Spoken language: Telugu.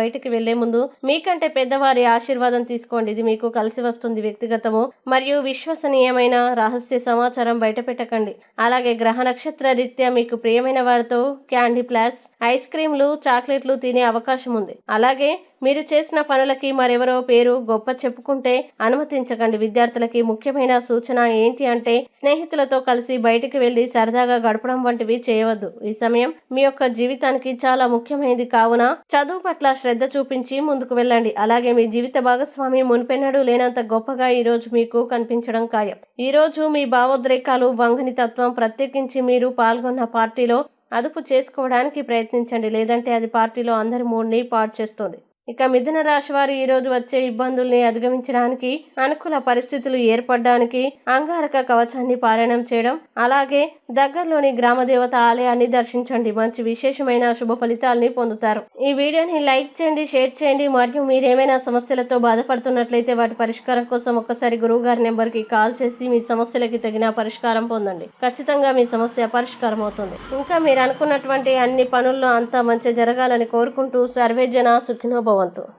బయటికి వెళ్ళే ముందు మీకంటే పెద్దవారి ఆశీర్వాదం తీసుకోండి. ఇది మీకు కలిసి వస్తుంది వ్యక్తిగతము మరియు విశ్వసనీయమైన రహస్య సమాచారం బయట పెట్టకండి అలాగే గ్రహ నక్షత్ర రీత్యా మీకు ప్రియమైన వారితో క్యాండీ ప్లాస్ ఐస్ క్రీమ్లు చాక్లెట్లు తినే అవకాశం ఉంది. అలాగే మీరు చేసిన పనులకి మరెవరో పేరు గొప్ప చెప్పుకుంటే అనుమతించకండి. విద్యార్థులకి ముఖ్యమైన సూచన ఏంటి అంటే స్నేహితులతో కలిసి బయటికి వెళ్ళి సరదాగా గడపడం వంటివి చేయవద్దు. ఈ సమయం మీ యొక్క జీవితానికి చాలా ముఖ్యమైనది కావున చదువు పట్ల శ్రద్ధ చూపించి ముందుకు వెళ్ళండి. అలాగే మీ జీవిత భాగస్వామి మునిపెన్నడు లేనంత గొప్పగా ఈ రోజు మీకు కనిపించడం ఖాయం. ఈ రోజు మీ భావోద్రేకాలు వంగని తత్వం ప్రత్యేకించి మీరు పాల్గొన్న పార్టీలో అదుపు చేసుకోవడానికి ప్రయత్నించండి. లేదంటే అది పార్టీలో అందరి మూడ్ని పాడు చేస్తుంది. ఇక మిథున రాశి వారు ఈరోజు వచ్చే ఇబ్బందుల్ని అధిగమించడానికి అనుకూల పరిస్థితులు ఏర్పడడానికి అంగారక కవచాన్ని పారాయణం చేయడం అలాగే దగ్గరలోని గ్రామ దేవత ఆలయాన్ని దర్శించండి. మంచి విశేషమైన శుభ ఫలితాల్ని పొందుతారు. ఈ వీడియోని లైక్ చేయండి షేర్ చేయండి. మరియు మీరేమైనా సమస్యలతో బాధపడుతున్నట్లయితే వాటి పరిష్కారం కోసం ఒక్కసారి గురువు గారి నెంబర్కి కాల్ చేసి మీ సమస్యలకి తగిన పరిష్కారం పొందండి. ఖచ్చితంగా మీ సమస్య పరిష్కారం అవుతుంది. ఇంకా మీరు అనుకున్నటువంటి అన్ని పనుల్లో అంతా మంచి జరగాలని కోరుకుంటూ సర్వేజన జన ತಗೋವಂತು